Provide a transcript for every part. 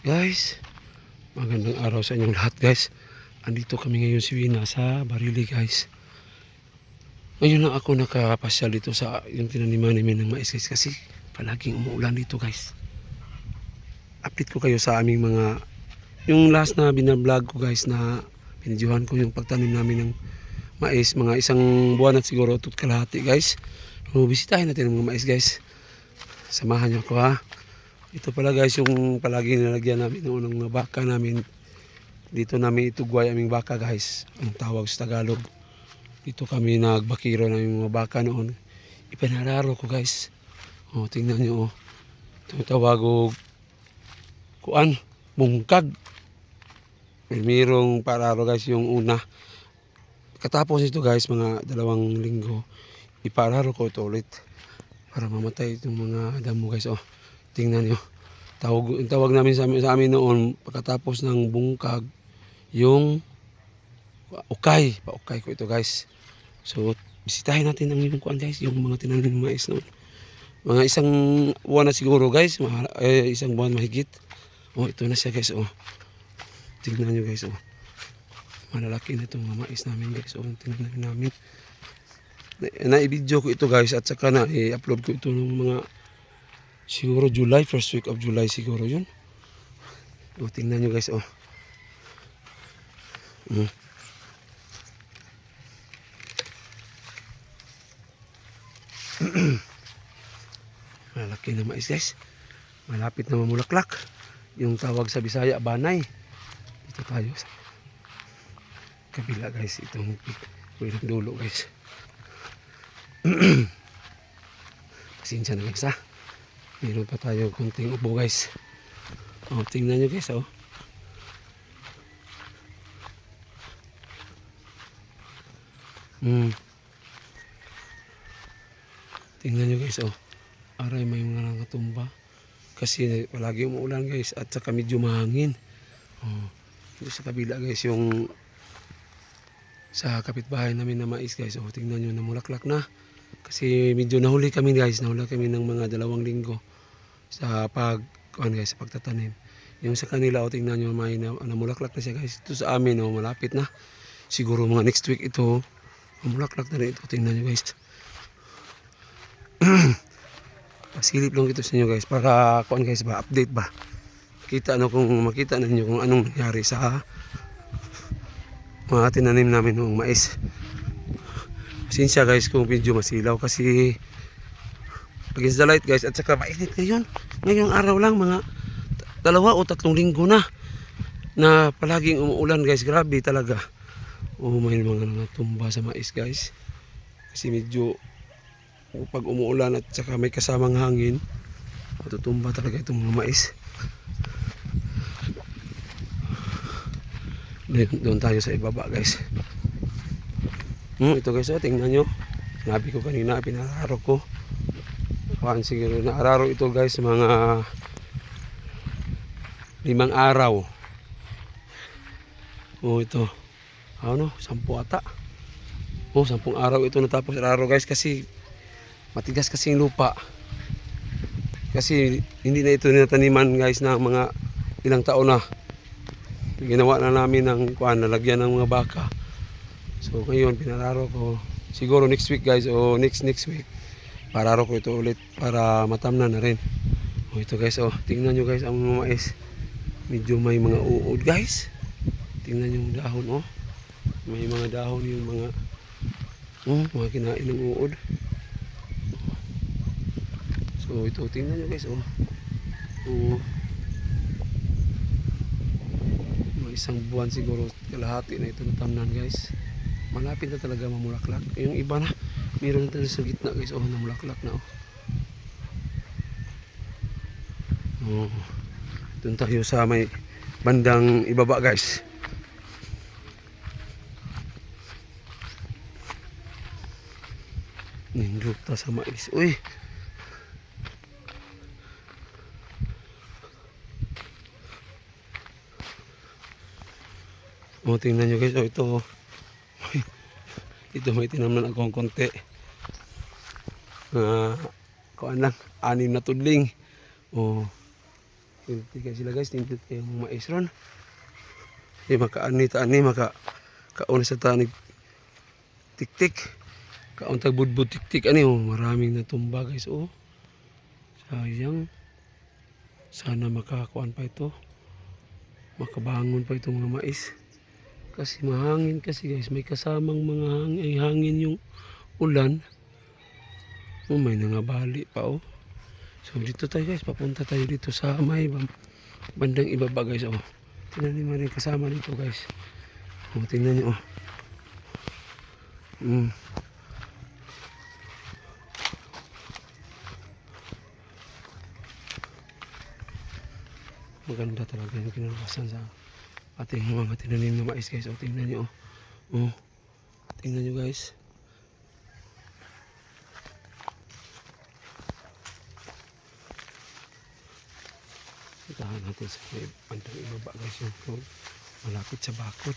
Guys, magandang araw sa inyong lahat guys. Andito kami ngayon si Wina sa Barili guys. Ngayon lang ako nakapasyal dito sa yung tinaniman namin ng mais guys kasi palaging umuulan dito guys. Update ko kayo sa aming mga yung last na binablog ko guys na pinidyohan ko yung pagtanim namin ng mais mga isang buwan at siguro tut kalahati guys. So, bisitahin natin ang mga mais guys. Samahan niyo ako ha. Ito pala guys yung palagi nilagyan namin noon ng baka namin. Dito namin itugway aming baka guys. Ang tawag sa Tagalog. Dito kami nagbakiro ng mga baka noon. Ipinararo ko guys. O tingnan nyo oh. Ito tawag og kuan bungkag. Merong pararo guys yung una. Katapos ito guys mga dalawang linggo. Ipararo ko ito ulit. Para mamatay itong mga damo guys oh. Tingnan nyo. Tawag, tawag namin sa, amin- sa amin noon, pagkatapos ng bungkag, yung ukay. Pa-ukay ko ito guys. So, bisitahin natin ang yung kuan guys, yung mga tinanim ng mais noon. Mga isang buwan na siguro guys, mga, eh, isang buwan mahigit. Oh, ito na siya guys, oh. Tingnan nyo guys, oh. Malalaki na itong mga mais namin guys, oh. Tingnan namin. Na, na-video ko ito guys at saka na i-upload ko ito ng mga Siguro July, first week of July siguro yun. O, tingnan nyo guys, oh. Mm. Malaki na mais guys. Malapit na mamulaklak. Yung tawag sa Bisaya, banay. Dito tayo sa kabila guys. Itong ng dulo guys. Pasensya na guys ha. Meron pa tayo kunting ubo guys. Oh, tingnan nyo guys oh. Hmm. Tingnan nyo guys oh. Aray may mga nangatumba. Kasi palagi umuulan guys at saka medyo mahangin. Oh. Sa kabila guys yung sa kapitbahay namin na mais guys. Oh, tingnan nyo namulaklak na. Kasi medyo nahuli kami guys, nahuli kami ng mga dalawang linggo sa pag kuan guys, sa pagtatanim. Yung sa kanila, o tingnan nyo, may na, namulaklak na siya guys. Ito sa amin, oh, malapit na. Siguro mga next week ito, namulaklak na rin ito. Tingnan nyo guys. Pasilip lang ito sa inyo guys para kuan guys ba, update ba. Kita ano kung makita ninyo kung anong nangyari sa mga tinanim namin ng mais. Pasensya guys kung video masilaw kasi against the light guys at saka mainit ngayon. Ngayong araw lang mga dalawa o tatlong linggo na na palaging umuulan guys. Grabe talaga. Oh may mga natumba sa mais guys. Kasi medyo pag umuulan at saka may kasamang hangin matutumba talaga itong mga mais. Doon, tayo sa ibaba guys. Hmm, ito guys, oh, tingnan nyo. Sinabi ko kanina, pinararo ko. Kuhan siguro, naararo ito guys, mga limang araw. Oh, ito. Ano, sampu ata. Oh, sampung araw ito natapos araro guys kasi matigas kasi yung lupa. Kasi hindi na ito nataniman guys na mga ilang taon na. Ginawa na namin ng kuan, nalagyan ng mga baka. So ngayon pinararo ko siguro next week guys o next next week pararo ko ito ulit para matamnan na rin. O ito guys oh, tingnan nyo guys ang mais. Medyo may mga uod guys. Tingnan yung dahon oh. May mga dahon yung mga oh, mga kinain ng uod. So ito tingnan nyo guys oh. Oh. Isang buwan siguro kalahati na ito natamnan guys malapit na talaga mamulaklak. Yung iba na, meron na sa gitna guys. Oh, namulaklak na oh. Oh. Doon tayo sa may bandang ibaba guys. Ninduta sa mais. Uy! Oh, tingnan nyo guys. Oh, ito. oh. Ito may tinamnan akong konti. Uh, kuan lang, anim na tudling. Oh. Hindi kayo sila guys, hindi kayo mga mais ron. Di makaani taani, maka kauna sa tanig tik-tik. Kauntag budbud tik-tik ani oh, maraming natumba guys oh. Sayang. Sana makakuan pa ito. Makabangon pa itong mga mais. Kasi mahangin kasi guys, may kasamang mga hangin, hangin yung ulan. Oh, may nangabali pa oh. So dito tayo guys, papunta tayo dito sa may bandang ibaba guys oh. Tingnan niyo yung kasama dito guys. Oh, tingnan niyo oh. Mm. Maganda talaga yung kinalabasan sa ating mga tinanim na mais guys. O tingnan nyo. Oh. oh. Tingnan nyo guys. Itahan natin sa may bandang ibaba guys yung malapit sa bakod.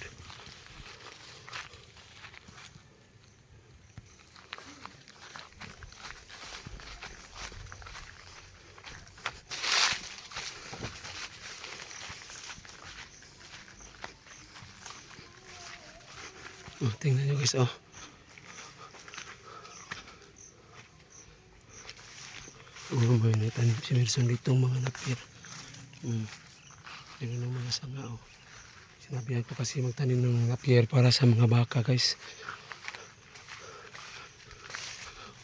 Oh, tingnan nyo guys, oh. Oh, may natanim si Wilson dito mga napir. Hmm. Yun ang mga sanga, oh. Sinabihan ko kasi magtanim ng napier para sa mga baka, guys.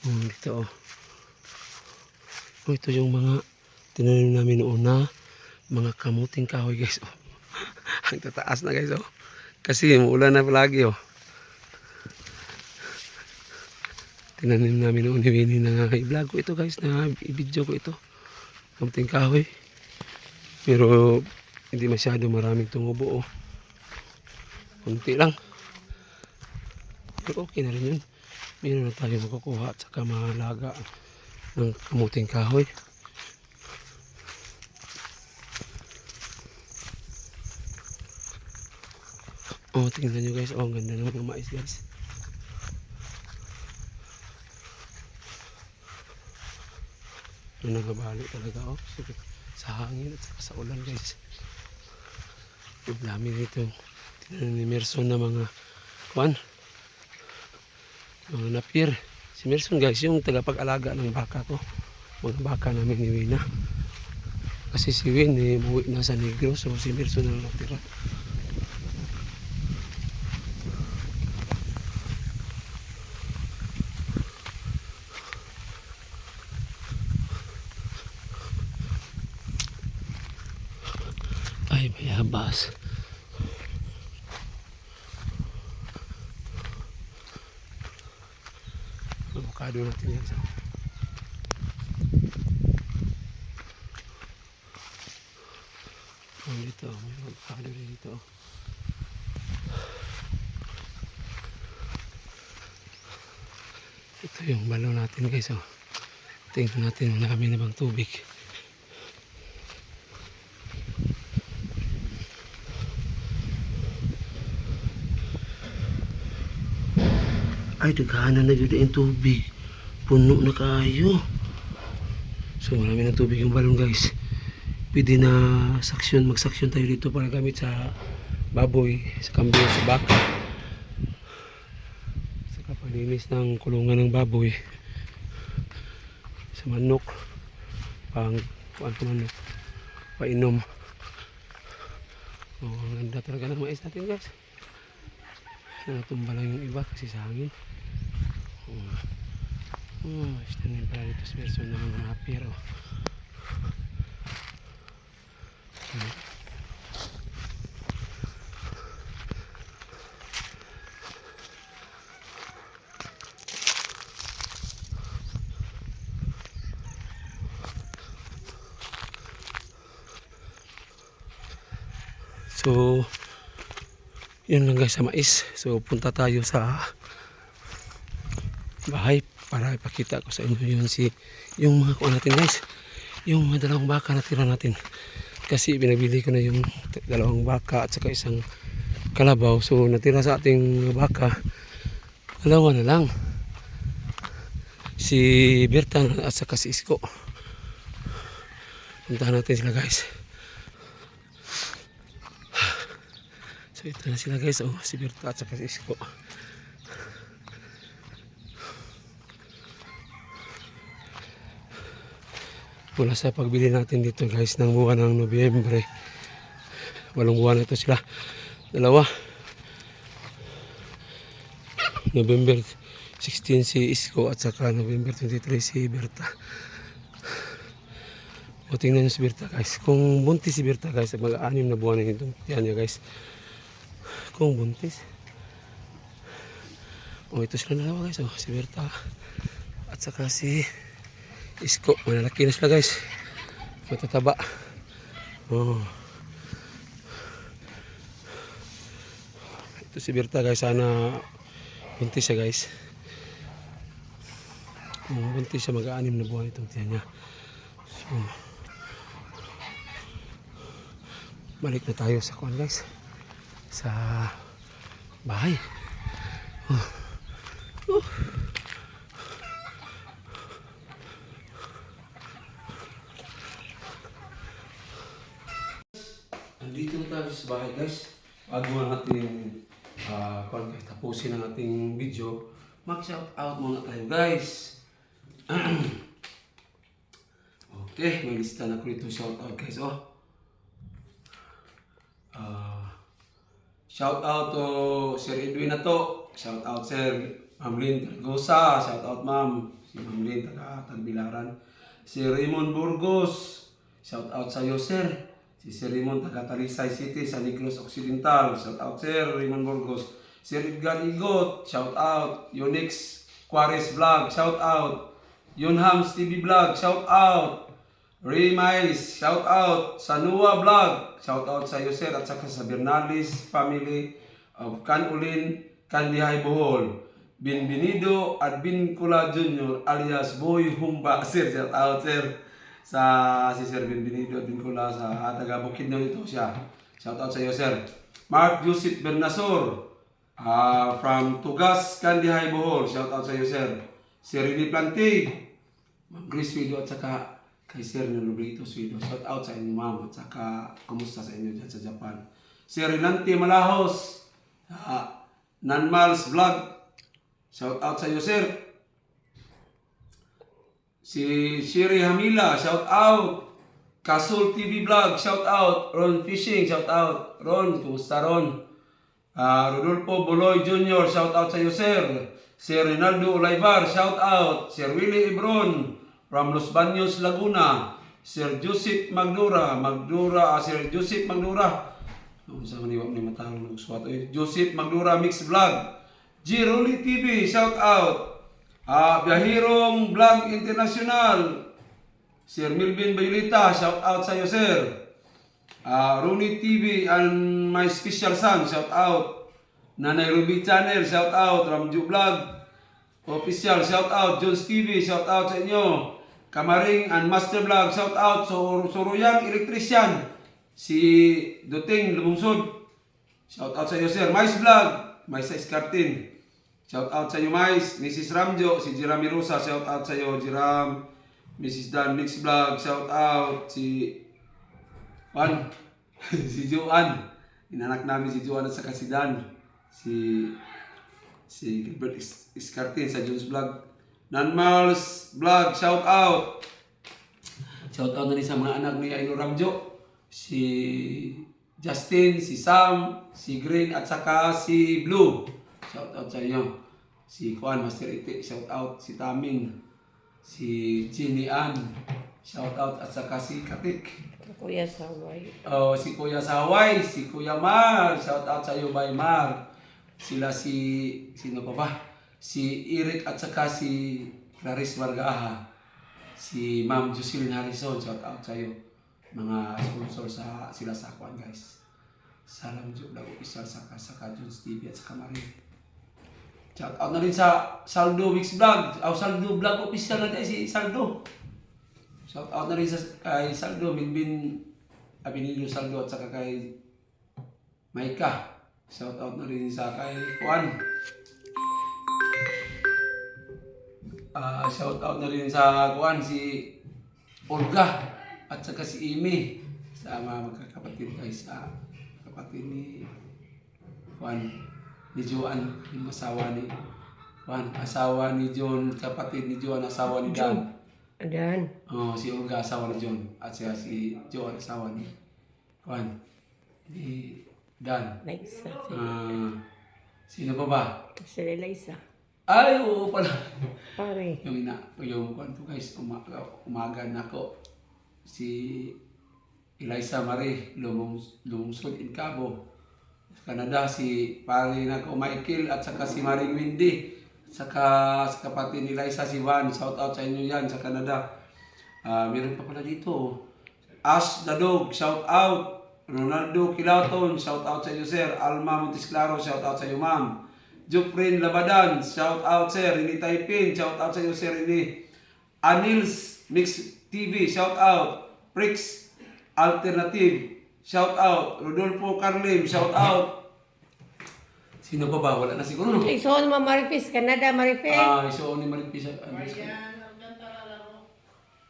Oh, dito, oh. Oh, ito yung mga tinanim namin noon na mga kamuting kahoy, guys, oh. Ang tataas na, guys, oh. Kasi umuulan na palagi, oh. Tinanim namin noon ni Winnie na i-vlog ko ito guys, na i-video ko ito. Kamuting kahoy. Pero hindi masyado maraming tumubo oh. Kunti lang. Pero okay na rin yun. Meron na tayo makukuha at saka mahalaga ng kamuting kahoy. Oh, tingnan nyo guys. Oh, ganda ng mga mais guys. Yung nagabali talaga oh. Sa hangin at sa ulan guys. Yung dami dito. Tinan ni Merson na mga kuan. Mga napir. Si Merson guys, yung tagapag-alaga ng baka ko. Mga baka namin ni Wina. Kasi si Win eh, umuwi na sa Negros. So si Merson na lang natira. Ay, may habas. Avocado natin yan. Oh, dito, may avocado dito. Ito yung balo natin guys. Oh. Tingnan natin dami na bang tubig. Ay, daghanan na yun yung tubig. Puno na kayo. So, marami ng tubig yung balon guys. Pwede na saksyon, magsaksyon tayo dito para gamit sa baboy, sa kambing, sa baka. Sa kapalinis ng kulungan ng baboy. Sa manok. Pang, pang manok. Painom. Oh, ang ganda talaga ng mais natin guys. Natumba lang yung iba kasi sa hangin. Oh, dito sa person ng mga hapir. Oh. So, yun lang guys sa mais. So, punta tayo sa bahay para ipakita ko sa inyo yun si yung mga kuha natin guys. Yung mga dalawang baka na tira natin. Kasi binabili ko na yung dalawang baka at saka isang kalabaw. So natira sa ating baka. Dalawa na lang. Si Bertan at saka si Isko. Puntahan natin sila guys. So ito na sila guys. Oh, si Bertan at saka si Isko. Mula sa pagbili natin dito guys ng buwan ng Nobyembre. Walong buwan na ito sila. Dalawa. November 16 si Isko at saka November 23 si Berta. O tingnan nyo si Berta guys. Kung buntis si Berta guys, mag-anim na buwan na itong tiyan niya guys. Kung buntis. O ito sila dalawa guys. O si Berta at saka si Isko. Malalaki na sila guys. Matataba. Oh. Ito si Berta guys. Sana buntis siya guys. Kung buntis siya mag-anim na buwan itong tiyan niya. So, balik na tayo sa kuan guys. Sa bahay. Oh. Oh. Andito na tayo sa bahay guys. Bago natin uh, kuan guys, tapusin ang ating video, mag-shout out muna tayo guys. okay, may lista na ko dito shout out guys. Oh. Ah, shout out to Sir Edwin na to. Shout out Sir Ma'am Lynn Targosa. Shout out Ma'am. Si Ma'am Lynn taga Tagbilaran. Si Raymond Burgos. Shout out sa iyo Sir. Si Sir Raymond taga Talisay City sa Negros Occidental. Shout out Sir Raymond Burgos. Sir Edgar Igot. Shout out. Unix Quares Vlog. Shout out. Yunhams TV Vlog. Shout out. Ray Miles, shout out sa Nua Vlog, shout out sa iyo sir at saka sa Bernales family of Canulin, Candihay Bohol, Binbinido at Bincula Jr. alias Boy Humba, sir, shout out sir sa si Sir Binbinido at Bincula sa taga Bukidnon ito siya. Shout out sa iyo sir. Mark Joseph Bernasor ah, from Tugas, Candihay Bohol, shout out sa iyo sir. Si Rini Plantig, Ma'am Grace Wido at saka kay Sir Nanobrito Wido. Shout out sa inyo ma'am at saka kumusta sa inyo dyan sa Japan. Si Renante Malahos, uh, Nanmals Vlog. Shout out sa iyo sir. Si Shiri Hamila, shout out. Kasul TV Vlog, shout out. Ron Fishing, shout out. Ron, kumusta Ron? Ah, Rodolfo Boloy Jr., shout out sa iyo, sir. Si Rinaldo Olaivar, shout out. Sir Willie Ibron from Los Baños, Laguna. Sir Joseph Magdura, Magdura, ah, Sir Joseph Magdura. Ano sa maniwag ni matang ng swat? Eh, Joseph Magdura Mix Vlog. Jiruli TV, shout out. Ah, Biyahirong Vlog International. Sir Milvin Bayulita, shout out sa iyo, sir. Ah, Rooney TV and my special son, shout out. Nanay Ruby Channel, shout out. Ramju Vlog, official, shout out. Jones TV, shout out sa inyo. Kamaring and Master Vlog, shout out. So, Suruyang Electrician, si Duting Lumungsod, shout out sa iyo, sir. Mais Vlog, Mais Iskartin, shout out sa iyo, Mais. Mrs. Ramjo, si Jiram Mirosa, shout out sa iyo, Jiram. Mrs. Dan Mix Vlog, shout out. Si Juan, si Joan. Inanak namin si Joan at saka si Dan. Si si Gilbert Is- Iscartin sa Jones Vlog. Nanmals Vlog, shout out. Shout out na rin sa mga anak ni Aino Ramjo. Si Justin, si Sam, si Green at saka si Blue. Shout out sa inyo. Si Juan Master Iti, shout out. Si Taming, si Jenny Ann, shout out at saka si Katik. Kuya Saway. Oh, si Kuya sa Hawaii, si Kuya Mar, shout out sa iyo by Mar. Sila si sino pa ba? Si Eric at saka si Clarice Vargaha. Si Ma'am Jocelyn Harrison, shout out sa iyo. Mga sponsor sa sila sa Kwan guys. Salam jo Vlog Official saka saka Jones TV at saka Marie. Shout out na rin sa Saldo Mix Vlog. O Saldo Vlog Official na si Saldo. Shout out na rin sa kay Saldo, Minbin Abinilio Saldo at saka kay Maika. Shout out na rin sa kay Juan. Ah, shout out na rin sa Juan si Olga at saka si Amy sa mga magkakapatid guys sa kapatid ni Juan, ni Joan, yung asawa ni Juan, asawa ni John, kapatid ni Joan, asawa ni Dan. Adan. Oh, si Olga, asawa ni John. At siya si Joan, asawa ni Juan. Ni Dan. Liza. Ah, sino pa ba? Si Liza. Ay, oo pala. Pare. yung ina, yung kwan ko guys, umaga, umaga na ko. Si Eliza Marie, lumung, lumungsod in Cabo. Canada, si pare na ko Michael at saka si Maring Windy. Saka sa kapatid ni Eliza, si Juan. Shout out sa inyo yan sa Canada. Ah, meron pa pala dito. Ash the Dog, shout out. Ronaldo Kilauton, shout out sa iyo sir. Alma Montisclaro, shout out sa iyo ma'am. Juprin Labadan, shout out sir. Ini Taipin, shout out sa iyo sir. Ini Anils Mix TV, shout out. Prix Alternative, shout out. Rodolfo Carlim, shout out. Sino pa ba? Wala na siguro. no? Iso naman Maripis. Canada, Maripis. Ah, iso ni Maripis. Ano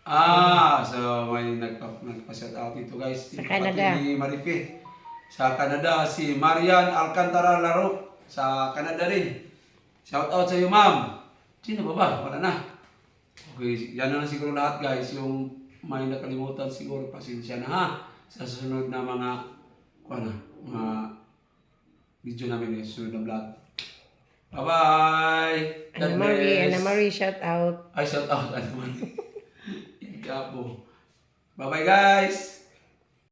Ah, so may nagpa nagpa-shout out dito guys. Sa Yung Canada. kapatid Ni Marife. Sa Canada si Marian Alcantara Larok sa Canada rin. Shout out sa iyo, ma'am. Sino ba ba? Wala na. Okay, yan na lang siguro lahat guys. Yung may nakalimutan siguro, pasensya na ha. Sa susunod na mga, na, mga video namin guys, susunod na vlog. Bye-bye! Ana Marie. Ana Marie, shout out. Ay, shout out. Ano man. Ikaw po. Bye-bye guys!